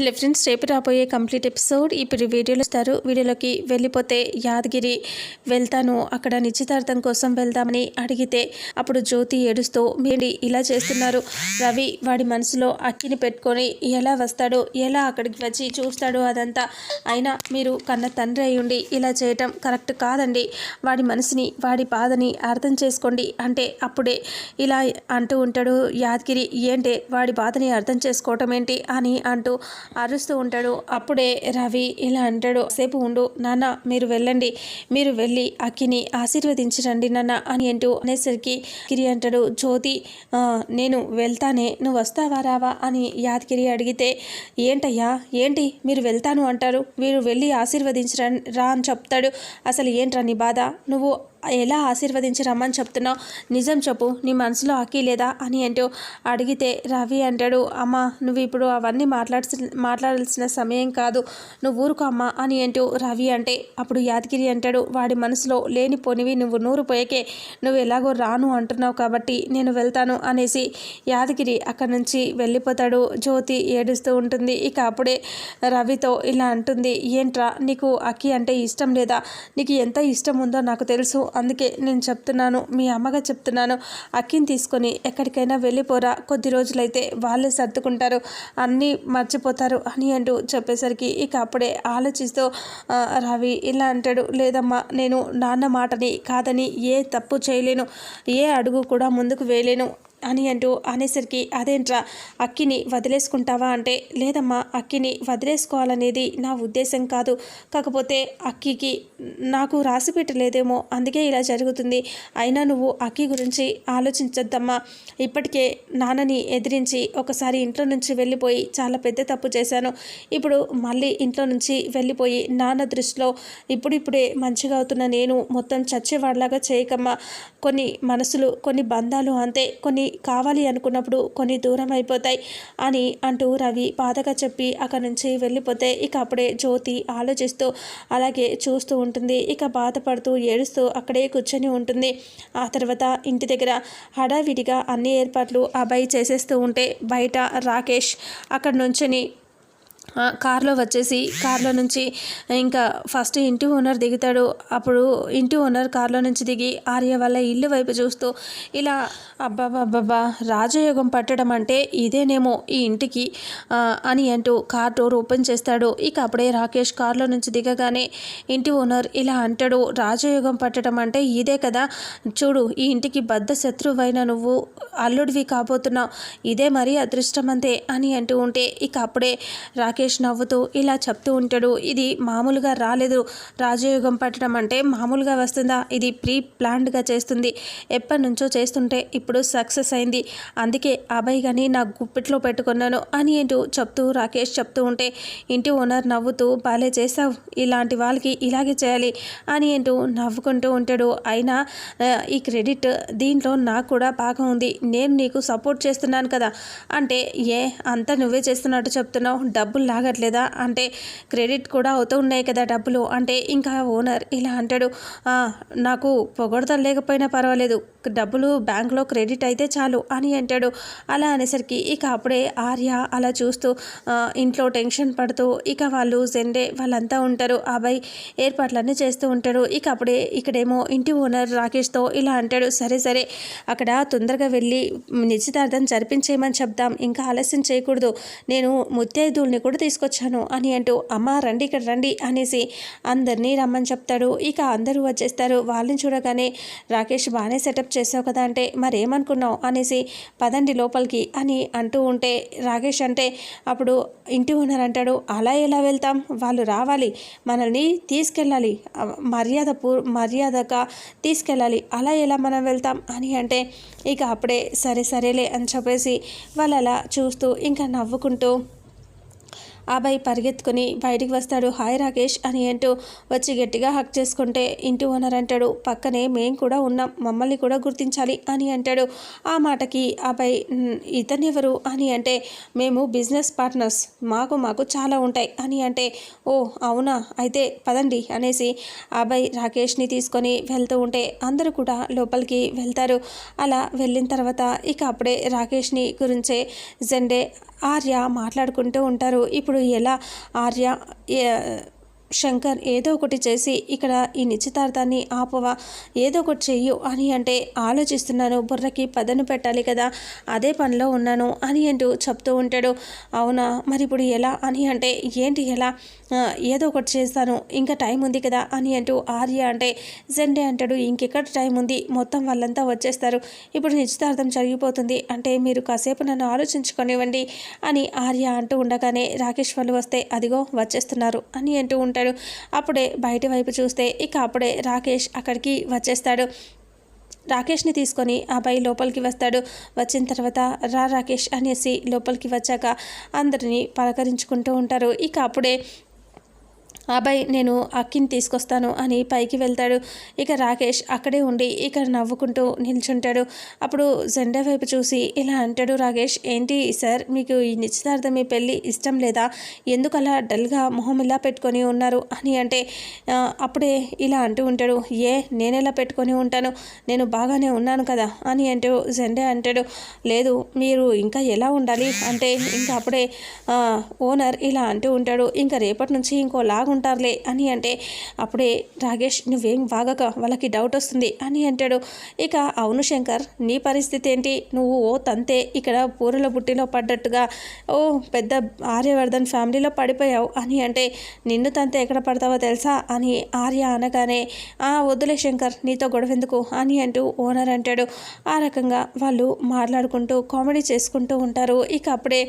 Hello friends రేపు రాబోయే complete episode ఇప్పుడు వీడియోలో ఇస్తారు. వీడియోలోకి వెళ్ళిపోతే యాదగిరి వెళ్తాను. అక్కడ నిశ్చితార్థం కోసం వెళ్దామని అడిగితే అప్పుడు జ్యోతి ఏడుస్తూ మీరు ఇలా చేస్తున్నారు. రవి వాడి మనసులో అక్కిని పెట్టుకొని ఎలా వస్తాడో ఎలా అక్కడికి వచ్చి చూస్తాడో అదంతా. అయినా మీరు కన్న తండ్రి అయ్యుండి ఇలా చేయటం కరెక్ట్ కాదండి. వాడి మనసుని వాడి బాధని అర్థం చేసుకోండి. అంటే అప్పుడే ఇలా అంటూ ఉంటాడు యాదగిరి. ఏంటే వాడి బాధని అర్థం చేసుకోవటం ఏంటి? అని అంటూ అరుస్తూ ఉంటాడు. అప్పుడే రవి ఇలా అంటాడు సేపు ఉండు నాన్న మీరు వెళ్ళండి. మీరు వెళ్ళి అక్కిని ఆశీర్వదించరండి నాన్న అని అంటూ అనేసరికి గిరి అంటాడు జ్యోతి నేను వెళ్తానే. నువ్వు వస్తావా రావా? అని యాదగిరి అడిగితే ఏంటయ్యా? ఏంటి? మీరు వెళ్తాను అంటారు. వీరు వెళ్ళి ఆశీర్వదించరా రా అని చెప్తాడు. అసలు ఏంట్రా నీ బాధ? నువ్వు ఎలా ఆశీర్వదించి రమ్మని చెప్తున్నావు నిజం చెప్పు నీ మనసులో అక్కి లేదా? అని అంటూ అడిగితే రవి అంటాడు అమ్మ నువ్వు ఇప్పుడు అవన్నీ మాట్లాడాల్సిన మాట్లాడాల్సిన సమయం కాదు నువ్వు ఊరుకో అమ్మ అని అంటూ రవి అంటే అప్పుడు యాదగిరి అంటాడు వాడి మనసులో లేని పొనివి నువ్వు నూరు పోయకే నువ్వు ఎలాగో రాను అంటున్నావు కాబట్టి నేను వెళ్తాను అనేసి యాదగిరి అక్కడి నుంచి వెళ్ళిపోతాడు. జ్యోతి ఏడుస్తూ ఉంటుంది ఇక అప్పుడే రవితో ఇలా అంటుంది ఏంట్రా నీకు అక్కి అంటే ఇష్టం లేదా? నీకు ఎంత ఇష్టం ఉందో నాకు తెలుసు అందుకే నేను చెప్తున్నాను మీ అమ్మగా చెప్తున్నాను అక్కిని తీసుకొని ఎక్కడికైనా వెళ్ళిపోరా కొద్ది రోజులైతే వాళ్ళే సర్దుకుంటారు అన్నీ మర్చిపోతారు అని అంటూ చెప్పేసరికి ఇక అప్పుడే ఆలోచిస్తూ రవి ఇలా అంటాడు లేదమ్మా నేను నాన్న మాటని కాదని ఏ తప్పు చేయలేను ఏ అడుగు కూడా ముందుకు వేయలేను అని అంటూ అనేసరికి అదేంట్రా అక్కిని వదిలేసుకుంటావా? అంటే లేదమ్మా అక్కిని వదిలేసుకోవాలనేది నా ఉద్దేశం కాదు. కాకపోతే అక్కికి నాకు రాసి పెట్టలేదేమో అందుకే ఇలా జరుగుతుంది. అయినా నువ్వు అక్కి గురించి ఆలోచించొద్దమ్మా. ఇప్పటికే నాన్నని ఎదిరించి ఒకసారి ఇంట్లో నుంచి వెళ్ళిపోయి చాలా పెద్ద తప్పు చేశాను. ఇప్పుడు మళ్ళీ ఇంట్లో నుంచి వెళ్ళిపోయి నాన్న దృష్టిలో ఇప్పుడిప్పుడే మంచిగా అవుతున్న నేను మొత్తం చచ్చేవాడిలాగా చేయకమ్మా. కొన్ని మనసులు కొన్ని బంధాలు అంతే. కొన్ని కావాలి అనుకున్నప్పుడు కొన్ని దూరం అయిపోతాయి అని అంటూ రవి బాధగా చెప్పి అక్కడి నుంచి వెళ్ళిపోతే ఇక అప్పుడే జ్యోతి ఆలోచిస్తూ అలాగే చూస్తూ ఉంటుంది. ఇక బాధపడుతూ ఏడుస్తూ అక్కడే కూర్చొని ఉంటుంది. ఆ తర్వాత ఇంటి దగ్గర హడావిడిగా అన్ని ఏర్పాట్లు అబ్బాయి చేసేస్తూ ఉంటే బయట రాకేష్ అక్కడ నుంచొని కార్లో వచ్చేసి కార్లో నుంచి ఇంకా ఫస్ట్ ఇంటి ఓనర్ దిగుతాడు. అప్పుడు ఇంటి ఓనర్ కార్లో నుంచి దిగి ఆర్య వాళ్ళ ఇల్లు వైపు చూస్తూ ఇలా అబ్బాబాబ్బా రాజయోగం పట్టడం అంటే ఇదేనేమో ఈ ఇంటికి అని అంటూ కార్ డోర్ ఓపెన్ చేస్తాడు. ఇక అప్పుడే రాకేష్ కార్లో నుంచి దిగగానే ఇంటి ఓనర్ ఇలా అంటాడు రాజయోగం పట్టడం అంటే ఇదే కదా. చూడు ఈ ఇంటికి బద్ద శత్రువైన నువ్వు అల్లుడివి కాబోతున్నావు. ఇదే మరీ అదృష్టం అంతే అని అంటూ ఉంటే ఇక అప్పుడే రాకేష్ రాకేష్ నవ్వుతూ ఇలా చెప్తూ ఉంటాడు ఇది మామూలుగా రాలేదు. రాజయోగం పట్టడం అంటే మామూలుగా వస్తుందా? ఇది ప్రీ ప్లాన్డ్గా చేస్తుంది. ఎప్పటి నుంచో చేస్తుంటే ఇప్పుడు సక్సెస్ అయింది. అందుకే అబ్బాయి కానీ నా గుప్పిట్లో పెట్టుకున్నాను అని ఏంటో చెప్తూ రాకేష్ చెప్తూ ఉంటే ఇంటి ఓనర్ నవ్వుతూ బాలే చేసావు ఇలాంటి వాళ్ళకి ఇలాగే చేయాలి అని ఏంటో నవ్వుకుంటూ ఉంటాడు. అయినా ఈ క్రెడిట్ దీంట్లో నాకు కూడా బాగా ఉంది. నేను నీకు సపోర్ట్ చేస్తున్నాను కదా. అంటే ఏ అంతా నువ్వే చేస్తున్నట్టు చెప్తున్నావు. డబ్బులు లాగట్లేదా? అంటే క్రెడిట్ కూడా అవుతూ ఉన్నాయి కదా డబ్బులు. అంటే ఇంకా ఓనర్ ఇలా అంటాడు నాకు పొగడతలు లేకపోయినా పర్వాలేదు. డబ్బులు బ్యాంక్లో క్రెడిట్ అయితే చాలు అని అంటాడు. అలా అనేసరికి ఇక అప్పుడే ఆర్య అలా చూస్తూ ఇంట్లో టెన్షన్ పడుతూ ఇక వాళ్ళు జెండే వాళ్ళంతా ఉంటారు. అబ్బాయి ఏర్పాట్లన్నీ చేస్తూ ఉంటాడు. ఇక అప్పుడే ఇక్కడేమో ఇంటి ఓనర్ రాకేష్తో ఇలా అంటాడు. సరే సరే అక్కడ తొందరగా వెళ్ళి నిశ్చితార్థం జరిపించేయమని చెప్దాం. ఇంకా ఆలస్యం చేయకూడదు. నేను ముత్తైదుల్ని కూడా తీసుకొచ్చాను అని అంటూ అమ్మ రండి ఇక్కడ రండి అనేసి అందరినీ రమ్మని చెప్తాడు. ఇక అందరూ వచ్చేస్తారు. వాళ్ళని చూడగానే రాకేష్ బాగానే సెటప్ చేసావు కదా అంటే మరేమనుకున్నావు అనేసి పదండి లోపలికి అని అంటూ ఉంటే రాకేష్ అంటే అప్పుడు ఇంటి ఓనర్ అంటాడు అలా ఎలా వెళ్తాం? వాళ్ళు రావాలి మనల్ని తీసుకెళ్ళాలి మర్యాద పూ మర్యాదగా తీసుకెళ్ళాలి అలా ఎలా మనం వెళ్తాం? అని అంటే ఇక అప్పుడే సరే సరేలే అని చెప్పేసి వాళ్ళు అలా చూస్తూ ఇంకా నవ్వుకుంటూ అబ్బాయి పరిగెత్తుకుని బయటికి వస్తాడు. హాయ్ రాకేష్ అని అంటూ వచ్చి గట్టిగా హక్ చేసుకుంటే ఇంటి ఓనర్ అంటాడు. పక్కనే మేం కూడా ఉన్నాం. మమ్మల్ని కూడా గుర్తించాలి అని అంటాడు. ఆ మాటకి అబ్బాయి ఇతనెవరు అని అంటే మేము బిజినెస్ పార్ట్నర్స్. మాకు మాకు చాలా ఉంటాయి. అని అంటే ఓ అవునా? అయితే పదండి అనేసి అబ్బాయి రాకేష్ని తీసుకొని వెళ్తూ ఉంటే అందరూ కూడా లోపలికి వెళ్తారు. అలా వెళ్ళిన తర్వాత ఇక అప్పుడే రాకేష్ని గురించే జెండే ఆర్య మాట్లాడుకుంటూ ఉంటారు. ఇప్పుడు ఎలా ఆర్య శంకర్ ఏదో ఒకటి చేసి ఇక్కడ ఈ నిశ్చితార్థాన్ని ఆపవా ఏదో ఒకటి చెయ్యు అని అంటే ఆలోచిస్తున్నాను. బుర్రకి పదను పెట్టాలి కదా అదే పనిలో ఉన్నాను అని అంటూ చెప్తూ ఉంటాడు. అవునా? మరి ఇప్పుడు ఎలా అని అంటే ఏంటి ఎలా? ఏదో ఒకటి చేస్తాను ఇంకా టైం ఉంది కదా అని అంటూ ఆర్య అంటే జెండే అంటాడు. ఇంకెక్కడ టైం ఉంది? మొత్తం వాళ్ళంతా వచ్చేస్తారు. ఇప్పుడు నిశ్చితార్థం జరిగిపోతుంది. అంటే మీరు కాసేపు నన్ను ఆలోచించుకొనివ్వండి అని ఆర్య అంటూ ఉండగానే రాకేష్ వాళ్ళు వస్తే అదిగో వచ్చేస్తున్నారు అని అంటూ ఉంటాడు. ఉంటాడు. అప్పుడే బయట వైపు చూస్తే ఇక అప్పుడే రాకేష్ అక్కడికి వచ్చేస్తాడు. రాకేష్ని తీసుకొని అబ్బాయి లోపలికి వస్తాడు. వచ్చిన తర్వాత రా రాకేష్ అనేసి లోపలికి వచ్చాక అందరినీ పలకరించుకుంటూ ఉంటారు. ఇక అప్పుడే అబ్బాయి నేను అక్కిని తీసుకొస్తాను అని పైకి వెళ్తాడు. ఇక రాకేష్ అక్కడే ఉండి ఇక నవ్వుకుంటూ నిల్చుంటాడు. అప్పుడు జెండా వైపు చూసి ఇలా అంటాడు రాకేష్ ఏంటి సార్ మీకు ఈ నిశ్చితార్థం మీ పెళ్ళి ఇష్టం లేదా? ఎందుకు అలా డల్గా మొహం ఇలా పెట్టుకొని ఉన్నారు? అని అంటే అప్పుడే ఇలా అంటూ ఉంటాడు. ఏ నేనెలా పెట్టుకొని ఉంటాను? నేను బాగానే ఉన్నాను కదా అని అంటూ జెండే అంటాడు. లేదు మీరు ఇంకా ఎలా ఉండాలి? అంటే ఇంకా అప్పుడే ఓనర్ ఇలా అంటూ ఉంటాడు. ఇంకా రేపటి నుంచి ఇంకో లాగా ఉంటారులే అని అంటే అప్పుడే రాగేష్ నువ్వేం బాగక వాళ్ళకి డౌట్ వస్తుంది అని అంటాడు. ఇక అవును శంకర్ నీ పరిస్థితి ఏంటి? నువ్వు ఓ తంతే ఇక్కడ పూరల బుట్టిలో పడ్డట్టుగా ఓ పెద్ద ఆర్యవర్ధన్ ఫ్యామిలీలో పడిపోయావు అని అంటే నిన్ను తంతే ఎక్కడ పడతావో తెలుసా? అని ఆర్య అనగానే ఆ వద్దులే శంకర్ నీతో గొడవెందుకు అని అంటూ ఓనర్ అంటాడు. ఆ రకంగా వాళ్ళు మాట్లాడుకుంటూ కామెడీ చేసుకుంటూ ఉంటారు. ఇక అప్పుడే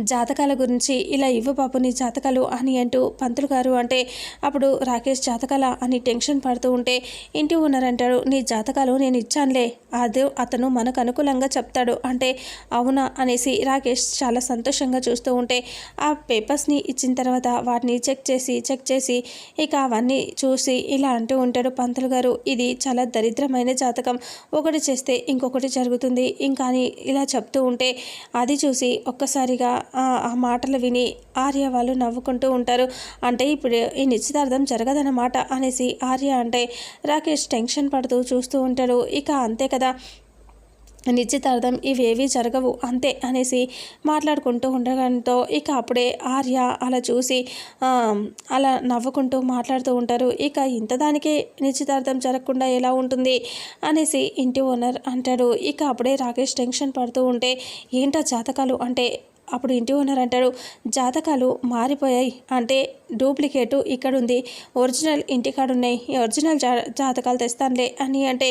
జాతకాల గురించి ఇలా ఇవ్వు బాబు నీ జాతకాలు అని అంటూ పంతులు గారు అంటే అప్పుడు రాకేష్ జాతకాల అని టెన్షన్ పడుతూ ఉంటే ఇంటి ఓనర్ అంటాడు నీ జాతకాలు నేను ఇచ్చానులే అదే అతను మనకు అనుకూలంగా చెప్తాడు అంటే అవునా అనేసి రాకేష్ చాలా సంతోషంగా చూస్తూ ఉంటే ఆ పేపర్స్ని ఇచ్చిన తర్వాత వాటిని చెక్ చేసి చెక్ చేసి ఇక అవన్నీ చూసి ఇలా అంటూ ఉంటాడు పంతులు గారు. ఇది చాలా దరిద్రమైన జాతకం. ఒకటి చేస్తే ఇంకొకటి జరుగుతుంది. ఇంకా ఇలా చెప్తూ ఉంటే అది చూసి ఒక్కసారిగా ఆ మాటలు విని ఆర్య వాళ్ళు నవ్వుకుంటూ ఉంటారు. అంటే ఇప్పుడు ఈ నిశ్చితార్థం జరగదన్నమాట అనేసి ఆర్య అంటే రాకేష్ టెన్షన్ పడుతూ చూస్తూ ఉంటాడు. ఇక అంతే కదా. నిశ్చితార్థం ఇవేవీ జరగవు అంతే అనేసి మాట్లాడుకుంటూ ఉండడంతో ఇక అప్పుడే ఆర్య అలా చూసి అలా నవ్వుకుంటూ మాట్లాడుతూ ఉంటారు. ఇక ఇంత దానికే నిశ్చితార్థం జరగకుండా ఎలా ఉంటుంది అనేసి ఇంటి ఓనర్ అంటాడు. ఇక అప్పుడే రాకేష్ టెన్షన్ పడుతూ ఉంటే ఏంటో జాతకాలు? అంటే అప్పుడు ఇంటి ఓనర్ అంటాడు జాతకాలు మారిపోయాయి అంటే డూప్లికేటు ఇక్కడ ఉంది ఒరిజినల్ ఇంటికాడ ఉన్నాయి ఒరిజినల్ జా జాతకాలు తెస్తానులే అని అంటే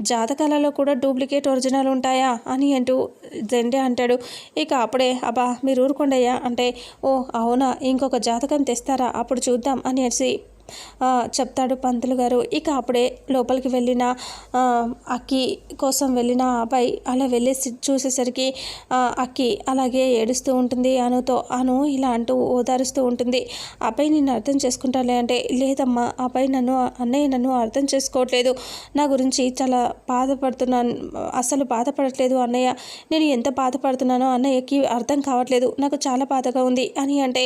జాతకాలలో కూడా డూప్లికేట్ ఒరిజినల్ ఉంటాయా? అని అంటూ జెండే అంటాడు. ఇక అప్పుడే అబ్బా మీరు ఊరుకోండయ్యా అంటే ఓ అవునా ఇంకొక జాతకం తెస్తారా? అప్పుడు చూద్దాం అని అనేసి చెప్తాడు పంతులు గారు. ఇక అప్పుడే లోపలికి వెళ్ళిన అక్కి కోసం వెళ్ళిన అబ్బాయి అలా వెళ్ళేసి చూసేసరికి అక్కి అలాగే ఏడుస్తూ ఉంటుంది. అనుతో అను ఇలా అంటూ ఓదారుస్తూ ఉంటుంది. అబ్బాయి నిన్ను అర్థం చేసుకుంటాలే అంటే లేదమ్మా అబ్బాయి నన్ను అన్నయ్య నన్ను అర్థం చేసుకోవట్లేదు. నా గురించి చాలా బాధపడుతున్నాను. అసలు బాధపడట్లేదు అన్నయ్య. నేను ఎంత బాధపడుతున్నానో అన్నయ్యకి అర్థం కావట్లేదు. నాకు చాలా బాధగా ఉంది అని అంటే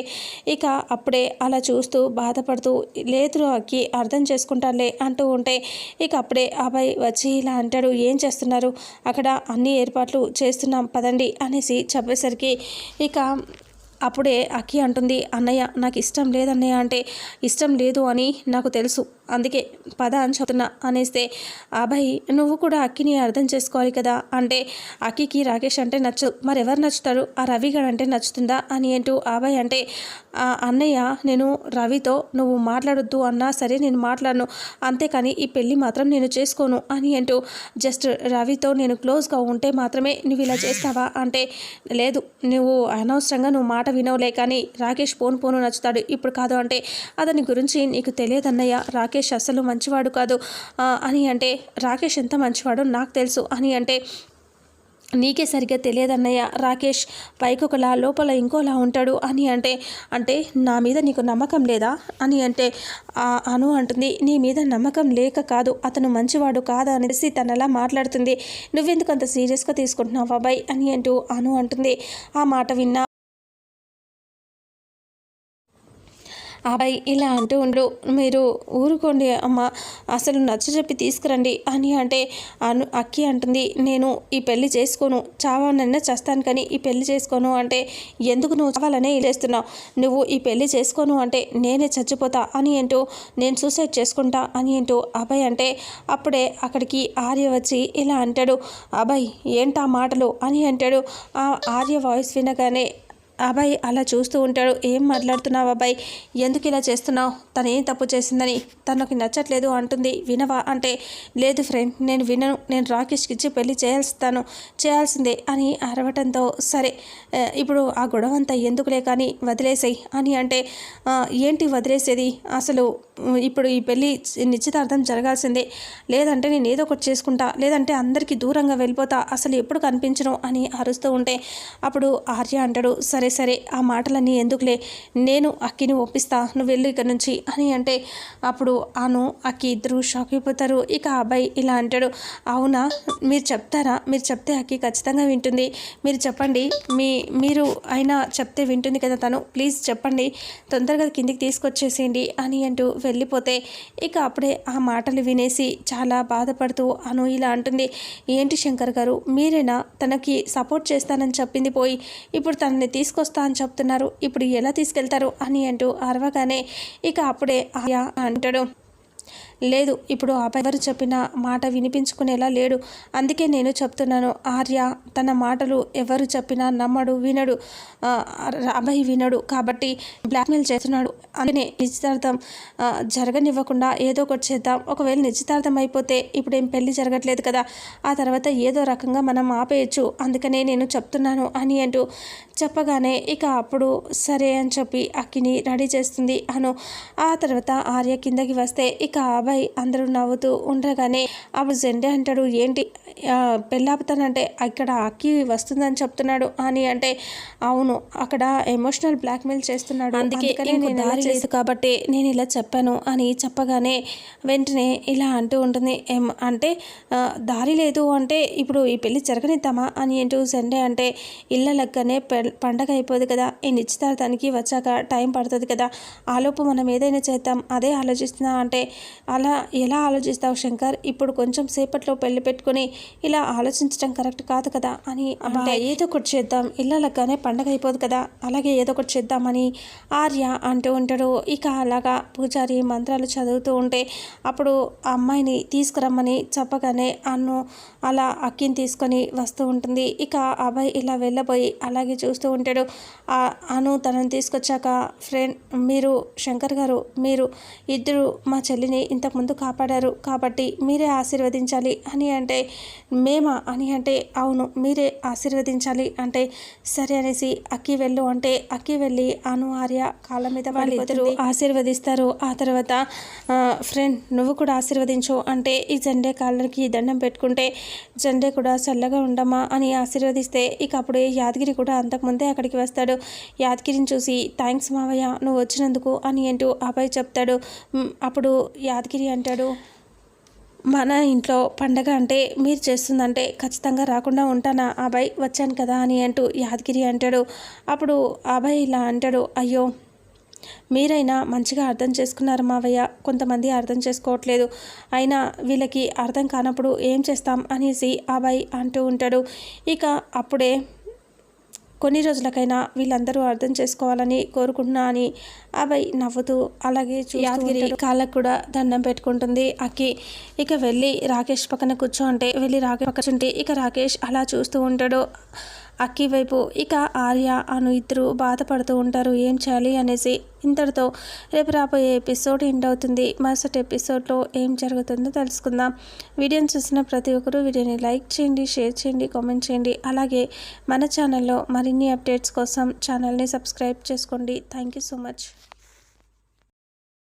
ఇక అప్పుడే అలా చూస్తూ బాధపడుతూ లేదు అక్కి అర్థం చేసుకుంటానులే అంటూ ఉంటే ఇక అప్పుడే అబ్బాయి వచ్చి ఇలా అంటాడు ఏం చేస్తున్నారు? అక్కడ అన్ని ఏర్పాట్లు చేస్తున్నాం పదండి అనేసి చెప్పేసరికి ఇక అప్పుడే అక్కి అంటుంది అన్నయ్య నాకు ఇష్టం లేదన్నయ్య అంటే ఇష్టం లేదు అని నాకు తెలుసు. అందుకే పద అని చెప్తున్నా. అనేస్తే అభయ్ నువ్వు కూడా అక్కిని అర్థం చేసుకోవాలి కదా? అంటే అక్కికి రాకేష్ అంటే నచ్చదు మరెవరు నచ్చుతారు? ఆ రవి రవిగడ్ అంటే నచ్చుతుందా? అని అంటూ అభయ్ అంటే అన్నయ్య నేను రవితో నువ్వు మాట్లాడొద్దు అన్నా సరే నేను మాట్లాడను. అంతేకాని ఈ పెళ్ళి మాత్రం నేను చేసుకోను అని అంటూ జస్ట్ రవితో నేను క్లోజ్గా ఉంటే మాత్రమే నువ్వు ఇలా చేస్తావా? అంటే లేదు నువ్వు అనవసరంగా నువ్వు మాట వినవులే కానీ రాకేష్ పోను పోను నచ్చుతాడు. ఇప్పుడు కాదు అంటే అతని గురించి నీకు తెలియదన్నయ్య. రాకేష్ రాకేష్ అసలు మంచివాడు కాదు. అని అంటే రాకేష్ ఎంత మంచివాడో నాకు తెలుసు అని అంటే నీకే సరిగ్గా తెలియదన్నయ్య. రాకేష్ పైకి ఒకలా లోపల ఇంకోలా ఉంటాడు అని అంటే అంటే నా మీద నీకు నమ్మకం లేదా? అని అంటే అను అంటుంది. నీ మీద నమ్మకం లేక కాదు అతను మంచివాడు కాదా అనేసి తనలా మాట్లాడుతుంది. నువ్వెందుకు అంత సీరియస్గా తీసుకుంటున్నావు బాబాయ్ అని అంటూ అను అంటుంది. ఆ మాట విన్నా అబ్బాయి ఇలా అంటూ ఉండు మీరు ఊరుకోండి అమ్మ అసలు నచ్చ చెప్పి తీసుకురండి అని అంటే అను అక్కి అంటుంది నేను ఈ పెళ్ళి చేసుకోను చావానన్నా చేస్తాను కానీ ఈ పెళ్ళి చేసుకోను అంటే ఎందుకు నువ్వు చావాలనే ఇలేస్తున్నావు నువ్వు ఈ పెళ్ళి చేసుకోను అంటే నేనే చచ్చిపోతా అని ఏంటో నేను సూసైడ్ చేసుకుంటా అని ఏంటో అబ్బాయి అంటే అప్పుడే అక్కడికి ఆర్య వచ్చి ఇలా అంటాడు అబ్బాయి ఏంటా మాటలు? అని అంటాడు. ఆ ఆర్య వాయిస్ వినగానే అబ్బాయి అలా చూస్తూ ఉంటాడు. ఏం మాట్లాడుతున్నావు అబ్బాయి? ఎందుకు ఇలా చేస్తున్నావు? తను ఏం తప్పు చేసిందని తనకి నచ్చట్లేదు అంటుంది. వినవా? అంటే లేదు ఫ్రెండ్ నేను వినను. నేను రాకేష్కి ఇచ్చి పెళ్ళి చేయాల్సిస్తాను చేయాల్సిందే అని అరవటంతో సరే ఇప్పుడు ఆ గొడవ అంతా ఎందుకులే కానీ వదిలేసాయి అని అంటే ఏంటి వదిలేసేది? అసలు ఇప్పుడు ఈ పెళ్ళి నిశ్చితార్థం జరగాల్సిందే. లేదంటే నేను ఏదో ఒకటి చేసుకుంటా లేదంటే అందరికీ దూరంగా వెళ్ళిపోతా అసలు ఎప్పుడు కనిపించను అని అరుస్తూ ఉంటే అప్పుడు ఆర్య అంటాడు సరే సరే ఆ మాటలన్నీ ఎందుకులే? నేను అక్కిని ఒప్పిస్తా నువ్వు వెళ్ళు ఇక్కడ నుంచి అని అంటే అప్పుడు అను అక్కి ఇద్దరు షాక్ అయిపోతారు. ఇక అబ్బాయి ఇలా అంటాడు అవునా? మీరు చెప్తారా? మీరు చెప్తే అక్కి ఖచ్చితంగా వింటుంది. మీరు చెప్పండి మీ మీరు అయినా చెప్తే వింటుంది కదా తను. ప్లీజ్ చెప్పండి తొందరగా కిందికి తీసుకొచ్చేసేయండి అని అంటూ వెళ్ళిపోతే ఇక అప్పుడే ఆ మాటలు వినేసి చాలా బాధపడుతూ అను ఇలా అంటుంది ఏంటి శంకర్ గారు? మీరేనా? తనకి సపోర్ట్ చేస్తానని చెప్పింది పోయి ఇప్పుడు తనని తీసుకొస్తా అని చెప్తున్నారు. ఇప్పుడు ఎలా తీసుకెళ్తారు? అని అంటూ అరవగానే ఇక అప్పుడే ఆయా అంటాడు లేదు ఇప్పుడు ఆ ఎవరు చెప్పిన మాట వినిపించుకునేలా లేడు. అందుకే నేను చెప్తున్నాను ఆర్య తన మాటలు ఎవరు చెప్పినా నమ్మడు వినడు. అభయ్ వినడు కాబట్టి బ్లాక్మెయిల్ చేస్తున్నాడు. అందుకనే నిశ్చితార్థం జరగనివ్వకుండా ఏదో ఒకటి చేద్దాం. ఒకవేళ నిశ్చితార్థం అయిపోతే ఇప్పుడు ఏం పెళ్ళి జరగట్లేదు కదా. ఆ తర్వాత ఏదో రకంగా మనం ఆపేయచ్చు. అందుకనే నేను చెప్తున్నాను అని అంటూ చెప్పగానే ఇక అప్పుడు సరే అని చెప్పి అక్కిని రెడీ చేస్తుంది అను. ఆ తర్వాత ఆర్య కిందకి వస్తే ఇక అబ్బాయి అందరూ నవ్వుతూ ఉండగానే అప్పుడు జెండే అంటాడు ఏంటి పెళ్ళాపుతానంటే ఇక్కడ అక్కి వస్తుందని చెప్తున్నాడు అని అంటే అవును అక్కడ ఎమోషనల్ బ్లాక్మెయిల్ చేస్తున్నాడు. అందుకే నేను దారి లేదు కాబట్టి నేను ఇలా చెప్పాను అని చెప్పగానే వెంటనే ఇలా అంటూ ఉంటుంది. అంటే దారి లేదు అంటే ఇప్పుడు ఈ పెళ్ళి జరగనిద్దామా? అని ఏంటో జెండే అంటే ఇళ్ళ లెక్కనే పండగ అయిపోదు కదా ఈ నిశ్చితార్థానికి వచ్చాక టైం పడుతుంది కదా ఆలోపు మనం ఏదైనా చేద్దాం అదే ఆలోచిస్తున్నా అంటే అలా ఎలా ఆలోచిస్తావు శంకర్? ఇప్పుడు కొంచెం సేపట్లో పెళ్ళి పెట్టుకుని ఇలా ఆలోచించడం కరెక్ట్ కాదు కదా అని అంటే ఏదో ఒకటి చేద్దాం ఇళ్ళలగానే పండగ అయిపోదు కదా అలాగే ఏదో ఒకటి చేద్దామని ఆర్య అంటూ ఉంటాడు. ఇక అలాగా పూజారి మంత్రాలు చదువుతూ ఉంటే అప్పుడు ఆ అమ్మాయిని తీసుకురమ్మని చెప్పగానే అన్ను అలా అక్కిని తీసుకొని వస్తూ ఉంటుంది. ఇక అబ్బాయి ఇలా వెళ్ళబోయి అలాగే చూస్తూ ఉంటాడు. అను తనని తీసుకొచ్చాక ఫ్రెండ్ మీరు శంకర్ గారు మీరు ఇద్దరు మా చెల్లిని ఇంతకుముందు కాపాడారు. కాబట్టి మీరే ఆశీర్వదించాలి అని అంటే మేమా అని అంటే అవును మీరే ఆశీర్వదించాలి అంటే సరే అనేసి అక్కి వెళ్ళు అంటే అక్కి వెళ్ళి అను ఆర్య కాళ్ళ మీద వాళ్ళిద్దరు ఆశీర్వదిస్తారు. ఆ తర్వాత ఫ్రెండ్ నువ్వు కూడా ఆశీర్వదించు అంటే ఈ జెండే కాళ్ళకి దండం పెట్టుకుంటే జెండే కూడా చల్లగా ఉండమా అని ఆశీర్వదిస్తే ఇక అప్పుడే యాదగిరి కూడా అంతకుముందే అక్కడికి వస్తాడు. యాదగిరిని చూసి థ్యాంక్స్ మావయ్య నువ్వు వచ్చినందుకు అని అంటూ అబ్బాయి చెప్తాడు. అప్పుడు యాదగిరి అంటాడు. మన ఇంట్లో పండగ అంటే మీరు చేస్తుందంటే ఖచ్చితంగా రాకుండా ఉంటానా? అబ్బాయి వచ్చాను కదా అని అంటూ యాదగిరి అంటాడు. అప్పుడు అబ్బాయి ఇలా అంటాడు అయ్యో మీరైనా మంచిగా అర్థం చేసుకున్నారు మావయ్య? కొంతమంది అర్థం చేసుకోవట్లేదు. అయినా వీళ్ళకి అర్థం కానప్పుడు ఏం చేస్తాం? అనేసి అబ్బాయి అంటూ ఉంటాడు. ఇక అప్పుడే కొన్ని రోజులకైనా వీళ్ళందరూ అర్థం చేసుకోవాలని కోరుకుంటున్నా అని అబ్బాయి నవ్వుతూ అలాగే యాదగిరి కాళ్ళకు కూడా దండం పెట్టుకుంటుంది అక్కి. ఇక వెళ్ళి రాకేష్ పక్కన కూర్చో అంటే వెళ్ళి రాకేష్ పక్కన ఇక రాకేష్ అలా చూస్తూ ఉంటాడు. అక్కి వైపు ఇక ఆర్య అను ఇద్దరు బాధపడుతూ ఉంటారు. ఏం చేయాలి అనేసి ఇంతటితో రేపు రాబోయే ఎపిసోడ్ ఎండ్ అవుతుంది. మరుసటి ఎపిసోడ్లో ఏం జరుగుతుందో తెలుసుకుందాం. వీడియోని చూసిన ప్రతి ఒక్కరూ వీడియోని లైక్ చేయండి షేర్ చేయండి కామెంట్ చేయండి. అలాగే మన ఛానల్లో మరిన్ని అప్డేట్స్ కోసం ఛానల్ని సబ్స్క్రైబ్ చేసుకోండి. Thank you so much.